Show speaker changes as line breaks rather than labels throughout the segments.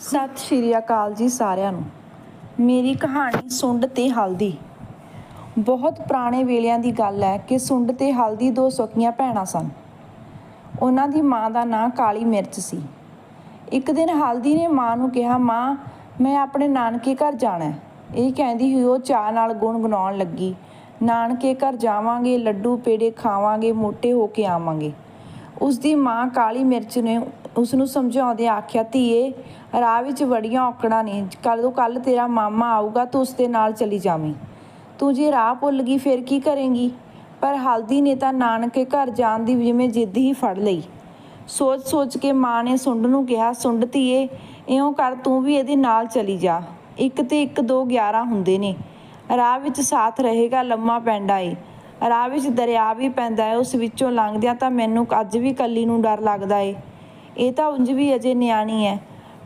ਸਤਿ ਸ਼੍ਰੀ ਅਕਾਲ ਜੀ ਸਾਰਿਆਂ ਨੂੰ। ਮੇਰੀ ਕਹਾਣੀ ਸੁੰਡ ਤੇ ਹਲਦੀ। ਬਹੁਤ ਪੁਰਾਣੇ ਵੇਲਿਆਂ ਦੀ ਗੱਲ ਹੈ ਕਿ ਸੁੰਡ ਤੇ ਹਲਦੀ ਦੋ ਸਕੀਆਂ ਭੈਣਾਂ ਸਨ। ਉਹਨਾਂ ਦੀ ਮਾਂ ਦਾ ਨਾਂ ਕਾਲੀ ਮਿਰਚ ਸੀ। ਇੱਕ ਦਿਨ ਹਲਦੀ ਨੇ ਮਾਂ ਨੂੰ ਕਿਹਾ, ਮਾਂ, ਮੈਂ ਆਪਣੇ ਨਾਨਕੇ ਘਰ ਜਾਣਾ ਇਹ ਕਹਿੰਦੀ ਹੋਈ ਉਹ ਚਾਹ ਨਾਲ ਗੁਣਗੁਣਾਉਣ ਲੱਗੀ। ਨਾਨਕੇ ਘਰ ਜਾਵਾਂਗੇ, ਲੱਡੂ ਪੇੜੇ ਖਾਵਾਂਗੇ, ਮੋਟੇ ਹੋ ਕੇ ਆਵਾਂਗੇ। ਉਸ ਦੀ ਮਾਂ ਕਾਲੀ ਮਿਰਚ ਨੇ ਉਸ ਨੂੰ ਸਮਝਾਉਂਦੇ ਆਖਿਆ, ਧੀਏ, ਰਾਹ ਵਿੱਚ ਬੜੀਆਂ ਔਕੜਾਂ ਨੇ। ਕੱਲ ਤੋਂ ਕੱਲ ਤੇਰਾ ਮਾਮਾ ਆਊਗਾ, ਤੂੰ ਉਸ ਦੇ ਨਾਲ ਚਲੀ ਜਾਵੀਂ। ਤੂੰ ਜੇ ਰਾਹ ਭੁੱਲ ਗਈ, ਫਿਰ ਕੀ ਕਰੇਂਗੀ? ਪਰ ਹਲਦੀ ਨੇ ਤਾਂ ਨਾਨਕੇ ਘਰ ਜਾਣ ਦੀ ਜਿਵੇਂ ਜਿੱਦ ਹੀ ਫੜ ਲਈ। ਸੋਚ ਸੋਚ ਕੇ ਮਾਂ ਨੇ ਸੁੰਡ ਨੂੰ ਕਿਹਾ, ਸੁੰਡ ਧੀਏ, ਇਉਂ ਕਰ, ਤੂੰ ਵੀ ਇਹਦੇ ਨਾਲ ਚਲੀ ਜਾ। ਇੱਕ ਤੇ ਇੱਕ ਦੋ 11 ਹੁੰਦੇ ਨੇ। ਰਾਹ ਵਿੱਚ ਸਾਥ ਰਹੇਗਾ ਲੰਮਾ ਪੈਂਡਾ ਏ। ਰਾਹ ਵਿੱਚ ਦਰਿਆ ਵੀ ਪੈਂਦਾ ਏ, ਉਸ ਵਿੱਚੋਂ ਲੰਘਦਿਆਂ ਤਾਂ ਮੈਨੂੰ ਅੱਜ ਵੀ ਕੱਲੀ ਨੂੰ ਡਰ ਲੱਗਦਾ ਏ। ਇਹ ਤਾਂ ਉਂਝ ਵੀ ਅਜੇ ਨਿਆਣੀ ਐ।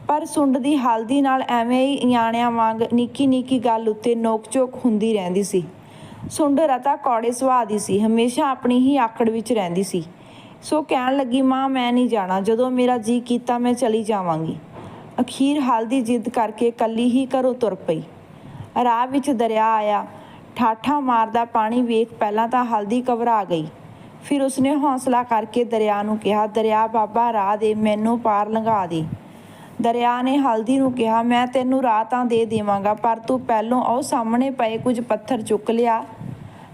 ਪਰ ਸੁੰਡ ਦੀ ਹਲਦੀ ਨਾਲ ਐਵੇਂ ਹੀ ਨਿਆਣਿਆਂ ਵਾਂਗ ਨਿੱਕੀ ਨਿੱਕੀ ਗੱਲ ਉੱਤੇ ਨੋਕ-ਝੋਕ ਹੁੰਦੀ ਰਹਿੰਦੀ ਸੀ। ਸੁੰਡ ਰਤਾ ਕੌੜੇ ਸੁਭਾਅ ਦੀ ਸੀ, ਹਮੇਸ਼ਾ ਆਪਣੀ ਹੀ ਆਕੜ ਵਿੱਚ ਰਹਿੰਦੀ ਸੀ। ਸੋ ਕਹਿਣ ਲੱਗੀ, ਮਾਂ, ਮੈਂ ਨਹੀਂ ਜਾਣਾ, ਜਦੋਂ ਮੇਰਾ ਜੀ ਕੀਤਾ ਮੈਂ ਚਲੀ ਜਾਵਾਂਗੀ। ਅਖੀਰ ਹਲਦੀ ਜਿੱਦ ਕਰਕੇ ਕੱਲੀ ਹੀ ਘਰੋਂ ਤੁਰ ਪਈ। ਰਾਹ ਵਿੱਚ ਦਰਿਆ ਆਇਆ, ਠਾਠਾ ਮਾਰਦਾ ਪਾਣੀ ਵੇਖ ਪਹਿਲਾਂ ਤਾਂ ਹਲਦੀ ਘਬਰਾ ਗਈ। ਫਿਰ ਉਸਨੇ ਹੌਸਲਾ ਕਰਕੇ ਦਰਿਆ ਨੂੰ ਕਿਹਾ, ਦਰਿਆ ਬਾਬਾ, ਰਾਹ ਦੇ ਮੈਨੂੰ ਪਾਰ ਲੰਘਾ ਦੇ। ਦਰਿਆ ਨੇ ਹਲਦੀ ਨੂੰ ਕਿਹਾ, ਮੈਂ ਤੈਨੂੰ ਰਾਹ ਤਾਂ ਦੇ ਦੇਵਾਂਗਾ, ਪਰ ਤੂੰ ਪਹਿਲੋਂ ਉਹ ਸਾਹਮਣੇ ਪਏ ਕੁਝ ਪੱਥਰ ਚੁੱਕ ਲਿਆ,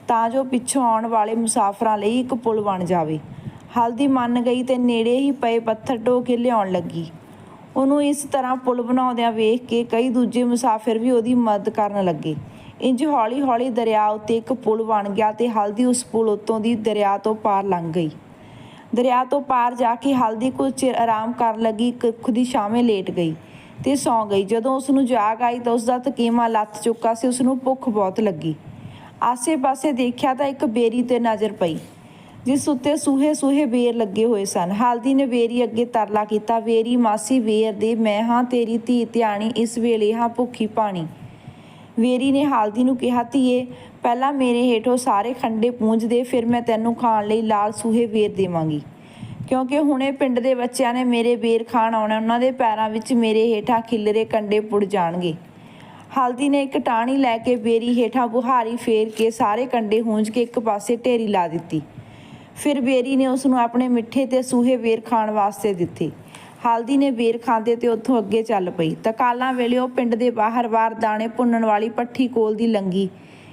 ਤਾਂ ਜੋ ਪਿੱਛੋਂ ਆਉਣ ਵਾਲੇ ਮੁਸਾਫਰਾਂ ਲਈ ਇੱਕ ਪੁਲ ਬਣ ਜਾਵੇ। ਹਲਦੀ ਮੰਨ ਗਈ ਤੇ ਨੇੜੇ ਹੀ ਪਏ ਪੱਥਰ ਢੋ ਕੇ ਲਿਆਉਣ ਲੱਗੀ। ਉਹਨੂੰ ਇਸ ਤਰ੍ਹਾਂ ਪੁਲ ਬਣਾਉਂਦਿਆਂ ਵੇਖ ਕੇ ਕਈ ਦੂਜੇ ਮੁਸਾਫਿਰ ਵੀ ਉਹਦੀ ਮਦਦ ਕਰਨ ਲੱਗੇ। ਇੰਜ ਹੌਲੀ-ਹੌਲੀ ਦਰਿਆ ਉੱਤੇ ਇੱਕ ਪੁਲ ਬਣ ਗਿਆ ਤੇ ਹਲਦੀ ਉਸ ਪੁਲ ਉੱਤੋਂ ਦੀ ਦਰਿਆ ਤੋਂ ਪਾਰ ਲੰਘ ਗਈ। ਦਰਿਆ ਤੋਂ ਪਾਰ ਜਾ ਕੇ ਹਲਦੀ ਕੁਝ ਚਿਰ ਆਰਾਮ ਕਰਨ ਲੱਗੀ, ਇੱਕ ਦੀ ਛਾਵੇਂ ਲੇਟ ਗਈ ਤੇ ਸੌਂ ਗਈ। ਜਦੋਂ ਉਸ ਨੂੰ ਜਾਗ ਆਈ ਤਾਂ ਉਸ ਦਾ ਤਕੀਮਾ ਲੱਥ ਚੁੱਕਾ ਸੀ, ਉਸ ਨੂੰ ਭੁੱਖ ਬਹੁਤ ਲੱਗੀ। ਆਸੇ-ਪਾਸੇ ਦੇਖਿਆ ਤਾਂ ਇੱਕ ਬੇਰੀ ਤੇ ਨਜ਼ਰ ਪਈ, ਜਿਸ ਉੱਤੇ ਸੂਹੇ ਸੂਹੇ ਬੇਰ ਲੱਗੇ ਹੋਏ ਸਨ। ਹਲਦੀ ਨੇ ਬੇਰੀ ਅੱਗੇ ਤਰਲਾ ਕੀਤਾ ਵੇਰੀ ਮਾਸੀ ਵੇਰ ਦੇ, ਮੈਂ ਹਾਂ ਤੇਰੀ ਧੀ ਧਿਆਣੀ, ਇਸ ਵੇਲੇ ਹਾਂ ਭੁੱਖੀ ਪਾਣੀ ਵੇਰੀ ਨੇ ਹਾਲਦੀ ਨੂੰ ਕਿਹਾ, ਧੀਏ, ਪਹਿਲਾਂ ਮੇਰੇ ਹੇਠੋਂ ਸਾਰੇ ਖੰਡੇ ਪੂੰਝ ਦੇ, ਫਿਰ ਮੈਂ ਤੈਨੂੰ ਖਾਣ ਲਈ ਲਾਲ ਸੂਹੇ ਵੇਰ ਦੇਵਾਂਗੀ। ਕਿਉਂਕਿ ਹੁਣੇ ਪਿੰਡ ਦੇ ਬੱਚਿਆਂ ਨੇ ਮੇਰੇ ਵੇਰ ਖਾਣ ਆਉਣਾ, ਉਹਨਾਂ ਦੇ ਪੈਰਾਂ ਵਿੱਚ ਮੇਰੇ ਹੇਠਾਂ ਖਿਲਰੇ ਕੰਡੇ ਪੁੜ ਜਾਣਗੇ। ਹਲਦੀ ਨੇ ਇੱਕ ਟਾਹਣੀ ਲੈ ਕੇ ਬੇਰੀ ਹੇਠਾਂ ਬੁਹਾਰੀ ਫੇਰ ਕੇ ਸਾਰੇ ਕੰਡੇ ਹੂੰਝ ਕੇ ਇੱਕ ਪਾਸੇ ਢੇਰੀ ਲਾ ਦਿੱਤੀ। ਫਿਰ ਬੇਰੀ ਨੇ ਉਸ ਨੂੰ ਆਪਣੇ ਮਿੱਠੇ ਤੇ ਸੂਹੇ ਵੇਰ ਖਾਣ ਵਾਸਤੇ ਦਿੱਤੇ। ਹਲਦੀ ਨੇ ਵੇਰ ਖਾਂਦੇ ਤੇ ਉੱਥੋਂ ਅੱਗੇ ਚੱਲ ਪਈ। ਤਕਾਲਾਂ ਵੇਲੇ ਉਹ ਪਿੰਡ ਦੇ ਬਾਹਰ-ਬਾਹਰ ਦਾਣੇ ਭੁੰਨਣ ਵਾਲੀ ਪੱਠੀ ਕੋਲ ਦੀ ਲੰਗੀ।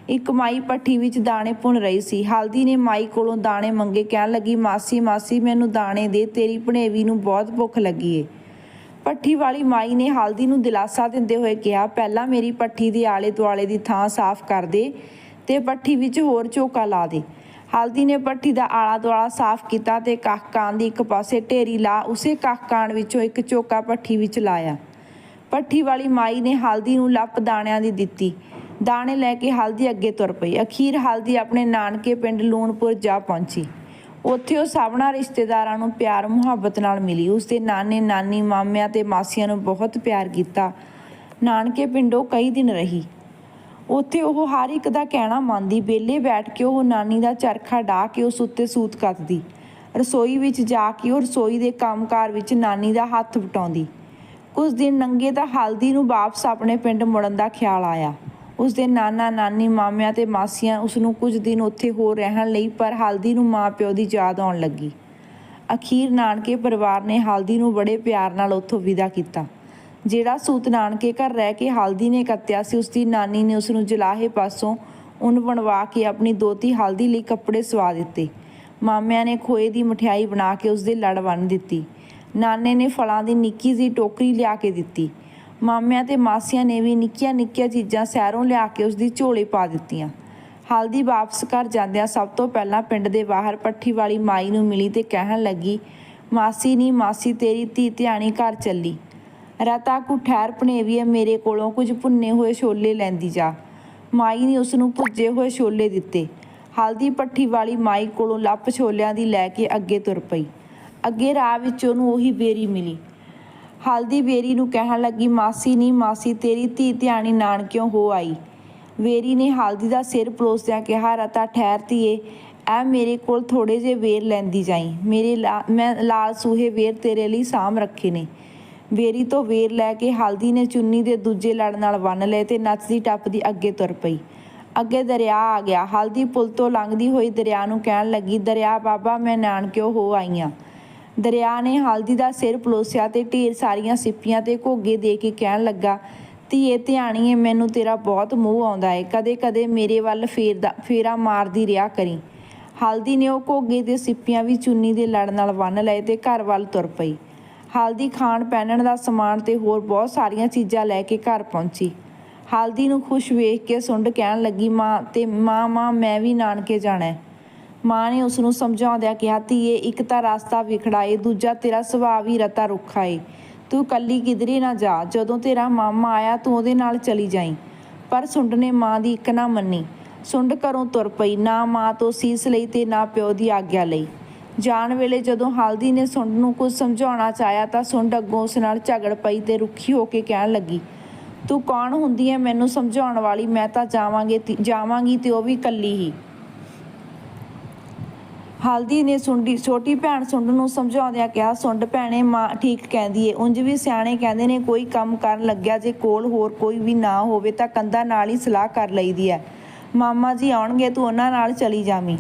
ਇੱਕ ਮਾਈ ਪੱਠੀ ਵਿੱਚ ਦਾਣੇ ਭੁੰਨ ਰਹੀ ਸੀ। ਹਲਦੀ ਨੇ ਮਾਈ ਕੋਲੋਂ ਦਾਣੇ ਮੰਗੇ, ਕਹਿਣ ਲੱਗੀ, ਮਾਸੀ ਮਾਸੀ, ਮੈਨੂੰ ਦਾਣੇ ਦੇ, ਤੇਰੀ ਭਣੇਵੀ ਨੂੰ ਬਹੁਤ ਭੁੱਖ ਲੱਗੀ ਏ। ਪੱਠੀ ਵਾਲੀ ਮਾਈ ਨੇ ਹਲਦੀ ਨੂੰ ਦਿਲਾਸਾ ਦਿੰਦੇ ਹੋਏ ਕਿਹਾ, ਪਹਿਲਾਂ ਮੇਰੀ ਪੱਠੀ ਦੇ ਆਲੇ ਦੁਆਲੇ ਦੀ ਥਾਂ ਸਾਫ਼ ਕਰ ਦੇ ਤੇ ਪੱਠੀ ਵਿੱਚ ਹੋਰ ਝੋਕਾ ਲਾ ਦੇ। ਹਲਦੀ ਨੇ ਪੱਠੀ ਦਾ ਆਲਾ ਦੁਆਲਾ ਸਾਫ਼ ਕੀਤਾ ਤੇ ਕਾਹਕਾਨ ਦੀ ਇੱਕ ਪਾਸੇ ਢੇਰੀ ਲਾ ਉਸੇ ਕਾਹਕਾਨ ਵਿੱਚੋਂ ਇੱਕ ਚੋਕਾ ਪੱਠੀ ਵਿੱਚ ਲਾਇਆ। ਪੱਠੀ ਵਾਲੀ ਮਾਈ ਨੇ ਹਲਦੀ ਨੂੰ ਲੱਪ ਦਾਣਿਆਂ ਦੀ ਦਿੱਤੀ। ਦਾਣੇ ਲੈ ਕੇ ਹਲਦੀ ਅੱਗੇ ਤੁਰ ਪਈ। ਅਖੀਰ ਹਲਦੀ ਆਪਣੇ ਨਾਨਕੇ ਪਿੰਡ ਲੂਣਪੁਰ ਜਾ ਪਹੁੰਚੀ। ਉੱਥੇ ਉਹ ਸਭਨਾ ਰਿਸ਼ਤੇਦਾਰਾਂ ਨੂੰ ਪਿਆਰ, ਮੁਹੱਬਤ ਨਾਲ ਮਿਲੀ। ਉਸਦੇ ਨਾਨੇ, ਨਾਨੀ, ਮਾਮਿਆਂ ਤੇ ਮਾਸੀਆਂ ਨੂੰ ਬਹੁਤ ਪਿਆਰ ਕੀਤਾ। ਨਾਨਕੇ ਪਿੰਡੋਂ ਕਈ ਦਿਨ ਰਹੀ। ਉੱਥੇ ਉਹ ਹਰ ਇੱਕ ਦਾ ਕਹਿਣਾ ਮੰਨਦੀ ਬੇਲੇ ਬੈਠ ਕੇ ਉਹ ਨਾਨੀ ਦਾ ਚਰਖਾ ਢਾ ਕੇ ਉਸ ਉੱਤੇ ਸੂਤ ਕੱਤਦੀ। ਰਸੋਈ ਵਿੱਚ ਜਾ ਕੇ ਉਹ ਰਸੋਈ ਦੇ ਕੰਮਕਾਰ ਵਿੱਚ ਨਾਨੀ ਦਾ ਹੱਥ ਵਟਾਉਂਦੀ। ਕੁਝ ਦਿਨ ਨੰਗੇ ਤਾਂ ਹਲਦੀ ਨੂੰ ਵਾਪਸ ਆਪਣੇ ਪਿੰਡ ਮੁੜਨ ਦਾ ਖਿਆਲ ਆਇਆ। ਉਸ ਦੇ ਨਾਨਾ, ਨਾਨੀ, ਮਾਮਿਆਂ ਤੇ ਮਾਸੀਆਂ ਉਸ ਨੂੰ ਕੁਝ ਦਿਨ ਉੱਥੇ ਹੋਰ ਰਹਿਣ ਲਈ, ਪਰ ਹਲਦੀ ਨੂੰ ਮਾਂ ਪਿਓ ਦੀ ਯਾਦ ਆਉਣ ਲੱਗੀ। ਅਖੀਰ ਨਾਨਕੇ ਪਰਿਵਾਰ ਨੇ ਹਲਦੀ ਨੂੰ ਬੜੇ ਪਿਆਰ ਨਾਲ ਉੱਥੋਂ ਵਿਦਾ ਕੀਤਾ। ਜਿਹੜਾ ਸੂਤ ਨਾਨਕੇ ਘਰ ਰਹਿ ਕੇ ਹਲਦੀ ਨੇ ਕੱਤਿਆ ਸੀ ਉਸ ਦੀ ਨਾਨੀ ਨੇ ਉਸ ਨੂੰ ਜਲਾਹੇ ਪਾਸੋਂ ਉਨ ਬਣਵਾ ਕੇ ਆਪਣੀ ਦੋਤੀ ਹਲਦੀ ਲਈ ਕੱਪੜੇ ਸਵਾ ਦਿੱਤੇ। ਮਾਮਿਆਂ ਨੇ ਖੋਏ ਦੀ ਮਠਿਆਈ ਬਣਾ ਕੇ ਉਸ ਦੇ ਲੜ ਵੰਨ ਦਿੱਤੀ। ਨਾਨੇ ਨੇ ਫਲਾਂ ਦੀ ਨਿੱਕੀ ਜਿਹੀ ਟੋਕਰੀ ਲਿਆ ਕੇ ਦਿੱਤੀ। ਮਾਮਿਆਂ ਤੇ ਮਾਸੀਆਂ ਨੇ ਵੀ ਨਿੱਕੀਆਂ ਨਿੱਕੀਆਂ ਚੀਜ਼ਾਂ ਸਹਿਰੋਂ ਲਿਆ ਕੇ ਉਸ ਦੀ ਝੋਲੇ ਪਾ ਦਿੱਤੀਆਂ। ਹਲਦੀ ਵਾਪਸ ਘਰ ਜਾਂਦਿਆਂ ਸਭ ਤੋਂ ਪਹਿਲਾਂ ਪਿੰਡ ਦੇ ਬਾਹਰ ਪੱਠੀ ਵਾਲੀ ਮਾਈ ਨੂੰ ਮਿਲੀ ਤੇ ਕਹਿਣ ਲੱਗੀ, ਮਾਸੀ ਨੀ, ਮਾਸੀ ਤੇਰੀ ਧੀ ਧਿਆਣੀ ਘਰ ਚੱਲੀ। ਰਤਾ ਕੁ ਠਹਿਰ ਭਣੇਵੀਏ ਮੇਰੇ ਕੋਲੋਂ ਕੁਝ ਭੁੰਨੇ ਹੋਏ ਛੋਲੇ ਲੈਂਦੀ ਜਾ। ਮਾਈ ਨੇ ਉਸ ਨੂੰ ਭੁੱਜੇ ਹੋਏ ਛੋਲੇ ਦਿੱਤੇ। ਹਲਦੀ ਪੱਠੀ ਵਾਲੀ ਮਾਈ ਕੋਲੋਂ ਲੱਪ ਛੋਲਿਆਂ ਦੀ ਲੈ ਕੇ ਅੱਗੇ ਤੁਰ ਪਈ। ਅੱਗੇ ਰਾਹ ਵਿੱਚ ਉਹਨੂੰ ਉਹੀ ਬੇਰੀ ਮਿਲੀ। ਹਲਦੀ ਬੇਰੀ ਨੂੰ ਕਹਿਣ ਲੱਗੀ, ਮਾਸੀ ਨੀ, ਮਾਸੀ, ਤੇਰੀ ਧੀ ਧਿਆਣੀ ਨਾਨਕਿਓ ਹੋ ਆਈ। ਵੇਰੀ ਨੇ ਹਲਦੀ ਦਾ ਸਿਰ ਪਲੋਸਦਿਆਂ ਕਿਹਾ, ਰਤਾ ਠਹਿਰ ਧੀਏ, ਐ ਮੇਰੇ ਕੋਲ ਥੋੜੇ ਜਿਹੇ ਵੇਰ ਲੈਂਦੀ ਜਾਈ। ਮੇਰੇ ਲਾ- ਮੈਂ ਲਾਲ ਸੂਹੇ ਵੇਰ ਤੇਰੇ ਲਈ ਸਾਂਭ ਰੱਖੇ ਨੇ। ਵੇਰੀ ਤੋਂ ਵੇਰ ਲੈ ਕੇ ਹਲਦੀ ਨੇ ਚੁੰਨੀ ਦੇ ਦੂਜੇ ਲੜ ਨਾਲ ਬੰਨ ਲਏ ਤੇ ਨੱਚਦੀ ਟੱਪਦੀ ਅੱਗੇ ਤੁਰ ਪਈ। ਅੱਗੇ ਦਰਿਆ ਆ ਗਿਆ। ਹਲਦੀ ਪੁਲ ਤੋਂ ਲੰਘਦੀ ਹੋਈ ਦਰਿਆ ਨੂੰ ਕਹਿਣ ਲੱਗੀ, ਦਰਿਆ ਬਾਬਾ, ਮੈਂ ਨਾਨਕਿਓ ਹੋ ਆਈ ਆਂ। ਦਰਿਆ ਨੇ ਹਲਦੀ ਦਾ ਸਿਰ ਪਲੋਸਿਆ ਤੇ ਢੇਰ ਸਾਰੀਆਂ ਸਿੱਪੀਆਂ ਤੇ ਘੋਗੇ ਦੇ ਕੇ ਕਹਿਣ ਲੱਗਾ, ਧੀਏ, ਧਿਆਣੀਏ, ਮੈਨੂੰ ਤੇਰਾ ਬਹੁਤ ਮੋਹ ਆਉਂਦਾ ਏ। ਕਦੇ ਕਦੇ ਮੇਰੇ ਵੱਲ ਫੇਰਦਾ ਫੇਰਾ ਮਾਰਦੀ ਰਿਹਾ ਕਰੀ। ਹਲਦੀ ਨੇ ਉਹ ਘੋਗੇ ਤੇ ਸਿੱਪੀਆਂ ਵੀ ਚੁੰਨੀ ਦੇ ਲੜ ਨਾਲ ਬੰਨ ਲਏ ਤੇ ਘਰ ਵੱਲ ਤੁਰ ਪਈ। ਹਲਦੀ ਖਾਣ ਪਹਿਨਣ ਦਾ ਸਮਾਨ ਤੇ ਹੋਰ ਬਹੁਤ ਸਾਰੀਆਂ ਚੀਜ਼ਾਂ ਲੈ ਕੇ ਘਰ ਪਹੁੰਚੀ। ਹਲਦੀ ਨੂੰ ਖੁਸ਼ ਵੇਖ ਕੇ ਸੁੰਡ ਕਹਿਣ ਲੱਗੀ, ਮਾਂ, ਤੇ ਮਾਂ ਮਾਂ, ਮੈਂ ਵੀ ਨਾਨਕੇ ਜਾਣਾ ਮਾਂ ਨੇ ਉਸ ਨੂੰ ਸਮਝਾਉਂਦਿਆਂ ਕਿਹਾ, ਧੀਏ, ਇੱਕ ਤਾਂ ਰਸਤਾ ਵਿਖੜਾ ਏ ਦੂਜਾ ਤੇਰਾ ਸੁਭਾਅ ਵੀ ਰਤਾ ਰੁੱਖਾ ਏ। ਤੂੰ ਕੱਲੀ ਕਿਧਰੇ ਨਾ ਜਾ, ਜਦੋਂ ਤੇਰਾ ਮਾਮਾ ਆਇਆ, ਤੂੰ ਉਹਦੇ ਨਾਲ ਚਲੀ ਜਾਈਂ। ਪਰ ਸੁੰਡ ਨੇ ਮਾਂ ਦੀ ਇੱਕ ਨਾ ਮੰਨੀ। ਸੁੰਡ ਘਰੋਂ ਤੁਰ ਪਈ, ਨਾ ਮਾਂ ਤੋਂ ਸੀਸ ਲਈ ਤੇ ਨਾ ਪਿਓ ਦੀ ਆਗਿਆ ਲਈ। ਜਾਣ ਵੇਲੇ ਜਦੋਂ ਹਲਦੀ ਨੇ ਸੁੰਡ ਨੂੰ ਕੁਝ ਸਮਝਾਉਣਾ ਚਾਹਿਆ ਤਾਂ ਸੁੰਡ ਅੱਗੋਂ ਉਸ ਨਾਲ ਝਗੜ ਪਈ ਤੇ ਰੁੱਖੀ ਹੋ ਕੇ ਕਹਿਣ ਲੱਗੀ, ਤੂੰ ਕੌਣ ਹੁੰਦੀ ਹੈ ਮੈਨੂੰ ਸਮਝਾਉਣ ਵਾਲੀ ਮੈਂ ਤਾਂ ਜਾਵਾਂਗੇ ਜਾਵਾਂਗੀ ਤੇ ਉਹ ਵੀ ਕੱਲੀ ਹੀ। ਹਲਦੀ ਨੇ ਸੁੰਡੀ, ਛੋਟੀ ਭੈਣ ਸੁੰਡ ਨੂੰ ਸਮਝਾਉਂਦਿਆਂ ਕਿਹਾ, ਸੁੰਡ ਭੈਣੇ, ਮਾਂ ਠੀਕ ਕਹਿੰਦੀ ਏ। ਉਂਝ ਵੀ ਸਿਆਣੇ ਕਹਿੰਦੇ ਨੇ, ਕੋਈ ਕੰਮ ਕਰਨ ਲੱਗਿਆ ਜੇ ਕੋਲ ਹੋਰ ਕੋਈ ਵੀ ਨਾ ਹੋਵੇ ਤਾਂ ਕੰਧਾਂ ਨਾਲ ਹੀ ਸਲਾਹ ਕਰ ਲਈਦੀ ਹੈ ਮਾਮਾ ਜੀ ਆਉਣਗੇ, ਤੂੰ ਉਹਨਾਂ ਨਾਲ ਚਲੀ ਜਾਵੀਂ।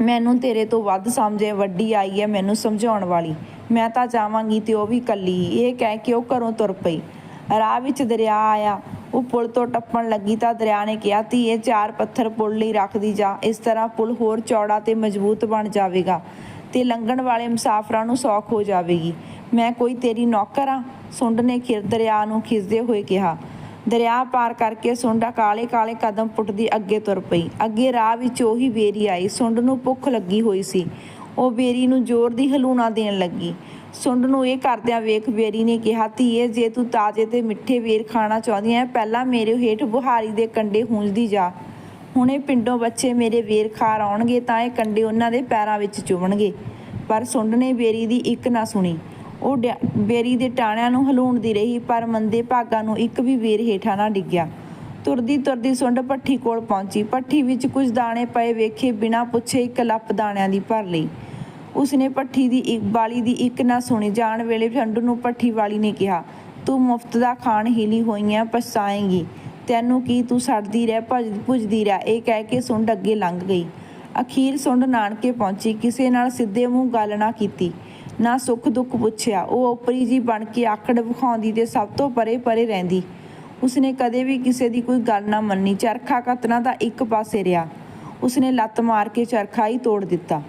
ਮੈਨੂੰ ਤੇਰੇ ਤੋਂ ਵੱਧ ਸਮਝੇ, ਵੱਡੀ ਆਈ ਹੈ ਮੈਨੂੰ ਸਮਝਾਉਣ ਵਾਲੀ। ਮੈਂ ਤਾਂ ਜਾਵਾਂਗੀ ਤੇ ਉਹ ਵੀ ਕੱਲੀ ਇਹ ਕਹਿ ਕੇ ਉਹ ਘਰੋਂ ਤੁਰ ਪਈ। ਰਾਹ ਵਿੱਚ ਦਰਿਆ ਆਇਆ। ਉਹ ਪੁਲ ਤੋਂ ਟੱਪਣ ਲੱਗੀ ਤਾਂ ਦਰਿਆ ਨੇ ਕਿਹਾ, ਧੀਏ, ਚਾਰ ਪੱਥਰ ਪੁਲ ਲਈ ਰੱਖਦੀ ਜਾ। ਇਸ ਤਰ੍ਹਾਂ ਪੁਲ ਹੋਰ ਚੌੜਾ ਤੇ ਮਜ਼ਬੂਤ ਬਣ ਜਾਵੇਗਾ ਤੇ ਲੰਘਣ ਵਾਲੇ ਮੁਸਾਫਰਾਂ ਨੂੰ ਸੌਖ ਹੋ ਜਾਵੇਗੀ। ਮੈਂ ਕੋਈ ਤੇਰੀ ਨੌਕਰ ਆ? ਸੁੰਡ ਨੇ ਖਿਰ ਦਰਿਆ ਨੂੰ ਖਿਸਦੇ ਹੋਏ ਕਿਹਾ। ਦਰਿਆ ਪਾਰ ਕਰਕੇ ਸੁੰਡਾ ਕਾਲੇ ਕਾਲੇ ਕਦਮ ਪੁੱਟਦੀ ਅੱਗੇ ਤੁਰ ਪਈ। ਅੱਗੇ ਰਾਹ ਵਿੱਚ ਉਹੀ ਬੇਰੀ ਆਈ। ਸੁੰਡ ਨੂੰ ਭੁੱਖ ਲੱਗੀ ਹੋਈ ਸੀ। ਉਹ ਬੇਰੀ ਨੂੰ ਜ਼ੋਰ ਦੀ ਹਲੂਣਾ ਦੇਣ ਲੱਗੀ। ਸੁੰਡ ਨੂੰ ਇਹ ਕਰਦਿਆਂ ਵੇਖ ਬੇਰੀ ਨੇ ਕਿਹਾ, ਧੀਏ, ਜੇ ਤੂੰ ਤਾਜ਼ੇ ਤੇ ਮਿੱਠੇ ਵੇਰ ਖਾਣਾ ਚਾਹੁੰਦੀ ਹੈ, ਪਹਿਲਾਂ ਮੇਰੇ ਹੇਠ ਬੁਹਾਰੀ ਦੇ ਕੰਡੇ ਹੂੰਝਦੀ ਜਾ। ਹੁਣੇ ਪਿੰਡੋਂ ਬੱਚੇ ਮੇਰੇ ਵੇਰ ਖਾਰ ਆਉਣਗੇ ਤਾਂ ਇਹ ਕੰਡੇ ਉਹਨਾਂ ਦੇ ਪੈਰਾਂ ਵਿੱਚ ਚੁਵਣਗੇ ਪਰ ਸੁੰਡ ਨੇ ਬੇਰੀ ਦੀ ਇੱਕ ਨਾ ਸੁਣੀ। ਉਹ ਡਿਆ- ਬੇਰੀ ਦੇ ਟਾਣਿਆਂ ਨੂੰ ਹਲੂਣਦੀ ਰਹੀ, ਪਰ ਮੰਦੇ ਭਾਗਾਂ ਨੂੰ ਇੱਕ ਵੀ ਵੇਰ ਹੇਠਾਂ ਨਾ ਡਿੱਗਿਆ। ਤੁਰਦੀ ਤੁਰਦੀ ਸੁੰਡ ਭੱਠੀ ਕੋਲ ਪਹੁੰਚੀ। ਭੱਠੀ ਵਿੱਚ ਕੁਝ ਦਾਣੇ ਪਏ ਵੇਖੇ ਬਿਨਾਂ ਪੁੱਛੇ ਇੱਕ ਲੱਪ ਦਾਣਿਆਂ ਦੀ ਭਰ ਲਈ। ਉਸਨੇ ਭੱਠੀ ਦੀ ਇੱਕ ਬਾਲੀ ਦੀ ਇੱਕ ਨਾ ਸੁਣੀ। ਜਾਣ ਵੇਲੇ ਠੰਡੂ ਨੂੰ ਭੱਠੀ ਵਾਲੀ ਨੇ ਕਿਹਾ, ਤੂੰ ਮੁਫਤ ਦਾ ਖਾਣ ਹਿਲੀ ਹੋਈਆਂ, ਪਛਤਾਏਂਗੀ। ਤੈਨੂੰ ਕੀ ਤੂੰ ਸੜਦੀ ਰਹਿ, ਭੱਜ ਭੁੱਜਦੀ ਰਹਿ? ਇਹ ਕਹਿ ਕੇ ਸੁੰਡ ਅੱਗੇ ਲੰਘ ਗਈ। ਅਖੀਰ ਸੁੰਡ ਨਾਨਕੇ ਪਹੁੰਚੀ। ਕਿਸੇ ਨਾਲ ਸਿੱਧੇ ਮੂੰਹ ਗੱਲ ਨਾ ਕੀਤੀ। ਨਾ ਸੁੱਖ ਦੁੱਖ ਪੁੱਛਿਆ। ਉਹ ਉਪਰੀ ਜੀ ਬਣ ਕੇ ਆਕੜ ਵਿਖਾਉਂਦੀ ਤੇ ਸਭ ਤੋਂ ਪਰੇ ਪਰੇ ਰਹਿੰਦੀ। ਉਸਨੇ ਕਦੇ ਵੀ ਕਿਸੇ ਦੀ ਕੋਈ ਗੱਲ ਨਾ ਮੰਨੀ। ਚਰਖਾ ਕਤਨਾ ਦਾ ਇੱਕ ਪਾਸੇ ਰਿਹਾ। ਉਸਨੇ ਲੱਤ ਮਾਰ ਕੇ ਚਰਖਾ ਹੀ ਤੋੜ ਦਿੱਤਾ।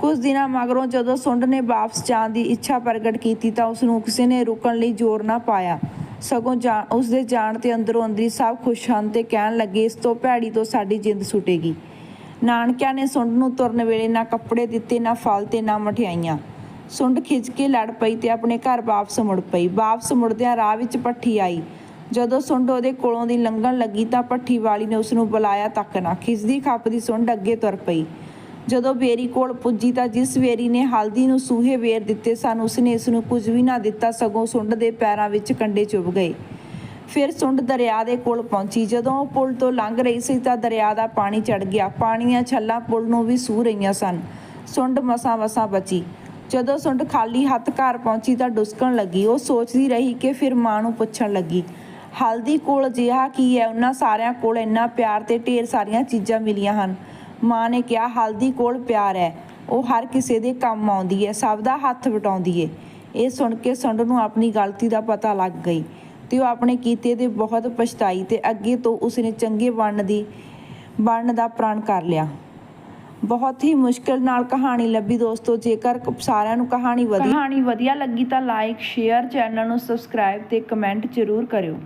ਕੁਝ ਦਿਨਾਂ ਮਗਰੋਂ ਜਦੋਂ ਸੁੰਡ ਨੇ ਵਾਪਸ ਜਾਣ ਦੀ ਇੱਛਾ ਪ੍ਰਗਟ ਕੀਤੀ ਤਾਂ ਉਸ ਨੂੰ ਕਿਸੇ ਨੇ ਰੁਕਣ ਲਈ ਜ਼ੋਰ ਨਾ ਪਾਇਆ। ਸਗੋਂ ਜਾਣ ਉਸ ਦੇ ਜਾਣ ਤੇ ਅੰਦਰੋਂ ਅੰਦਰੀ ਸਭ ਖੁਸ਼ ਹਨ ਤੇ ਕਹਿਣ ਲੱਗੇ, ਇਸ ਤੋਂ ਭੈੜੀ ਤੋਂ ਸਾਡੀ ਜਿੰਦ ਛੁੱਟੇਗੀ ਨਾਨਕਿਆਂ ਨੇ ਸੁੰਡ ਨੂੰ ਤੁਰਨ ਵੇਲੇ ਨਾ ਕੱਪੜੇ ਦਿੱਤੇ, ਨਾ ਫਲ ਤੇ ਨਾ ਮਠਿਆਈਆਂ। ਸੁੰਡ ਖਿੱਚ ਕੇ ਲੜ ਪਈ ਤੇ ਆਪਣੇ ਘਰ ਵਾਪਸ ਮੁੜ ਪਈ। ਵਾਪਸ ਮੁੜਦਿਆਂ ਰਾਹ ਵਿੱਚ ਪੱਠੀ ਆਈ। ਜਦੋਂ ਸੁੰਡ ਉਹਦੇ ਕੋਲੋਂ ਦੀ ਲੰਘਣ ਲੱਗੀ ਤਾਂ ਪੱਠੀ ਵਾਲੀ ਨੇ ਉਸ ਨੂੰ ਬੁਲਾਇਆ ਤੱਕ ਨਾ। ਖਿੱਚਦੀ ਖੱਪਦੀ ਸੁੰਡ ਅੱਗੇ ਤੁਰ ਪਈ। ਜਦੋਂ ਵੇਰੀ ਕੋਲ ਪੁੱਜੀ ਤਾਂ ਜਿਸ ਵੇਰੀ ਨੇ ਹਲਦੀ ਨੂੰ ਸੂਹੇ ਵੇਰ ਦਿੱਤੇ ਸਨ, ਉਸਨੇ ਇਸ ਨੂੰ ਕੁਝ ਵੀ ਨਾ ਦਿੱਤਾ, ਸਗੋਂ ਸੁੰਡ ਦੇ ਪੈਰਾਂ ਵਿੱਚ ਕੰਡੇ ਚੁਭ ਗਏ। ਫਿਰ ਸੁੰਡ ਦਰਿਆ ਦੇ ਕੋਲ ਪਹੁੰਚੀ। ਜਦੋਂ ਉਹ ਪੁਲ ਤੋਂ ਲੰਘ ਰਹੀ ਸੀ ਤਾਂ ਦਰਿਆ ਦਾ ਪਾਣੀ ਚੜ ਗਿਆ। ਪਾਣੀਆਂ ਛੱਲਾਂ ਪੁਲ ਨੂੰ ਵੀ ਸੂ ਰਹੀਆਂ ਸਨ। ਸੁੰਡ ਮਸਾਂ ਵਸਾਂ ਬਚੀ। ਜਦੋਂ ਸੁੰਡ ਖਾਲੀ ਹੱਥ ਘਰ ਪਹੁੰਚੀ ਤਾਂ ਡੁਸਕਣ ਲੱਗੀ। ਉਹ ਸੋਚਦੀ ਰਹੀ ਕਿ ਫਿਰ ਮਾਂ ਨੂੰ ਪੁੱਛਣ ਲੱਗੀ, ਹਲਦੀ ਕੋਲ ਜਿਹਾ ਕੀ ਹੈ? ਉਹਨਾਂ ਸਾਰਿਆਂ ਕੋਲ ਇੰਨਾ ਪਿਆਰ ਤੇ ਢੇਰ ਸਾਰੀਆਂ ਚੀਜ਼ਾਂ ਮਿਲੀਆਂ ਹਨ। ਮਾਂ ਨੇ ਕਿਹਾ, ਹਲਦੀ ਕੋਲ ਪਿਆਰ ਹੈ। ਉਹ ਹਰ ਕਿਸੇ ਦੇ ਕੰਮ ਆਉਂਦੀ ਹੈ, ਸਭ ਦਾ ਹੱਥ ਵਟਾਉਂਦੀ ਹੈ ਇਹ ਸੁਣ ਕੇ ਸੁੰਡ ਨੂੰ ਆਪਣੀ ਗਲਤੀ ਦਾ ਪਤਾ ਲੱਗ ਗਈ ਤੇ ਉਹ ਆਪਣੇ ਕੀਤੇ ਦੇ ਬਹੁਤ ਪਛਤਾਈ ਤੇ ਅੱਗੇ ਤੋਂ ਉਸਨੇ ਚੰਗੇ ਬਣਨ ਦੀ, ਬਣਨ ਦਾ ਪ੍ਰਣ ਕਰ ਲਿਆ। ਬਹੁਤ ਹੀ ਮੁਸ਼ਕਿਲ ਨਾਲ ਕਹਾਣੀ ਲੱਭੀ ਦੋਸਤੋ, ਜੇਕਰ ਸਾਰਿਆਂ ਨੂੰ ਕਹਾਣੀ ਵਧੀਆ ਕਹਾਣੀ ਵਧੀਆ ਲੱਗੀ ਤਾਂ ਲਾਈਕ ਸ਼ੇਅਰ ਚੈਨਲ ਨੂੰ ਸਬਸਕ੍ਰਾਈਬ ਤੇ ਕਮੈਂਟ ਜ਼ਰੂਰ ਕਰਿਓ।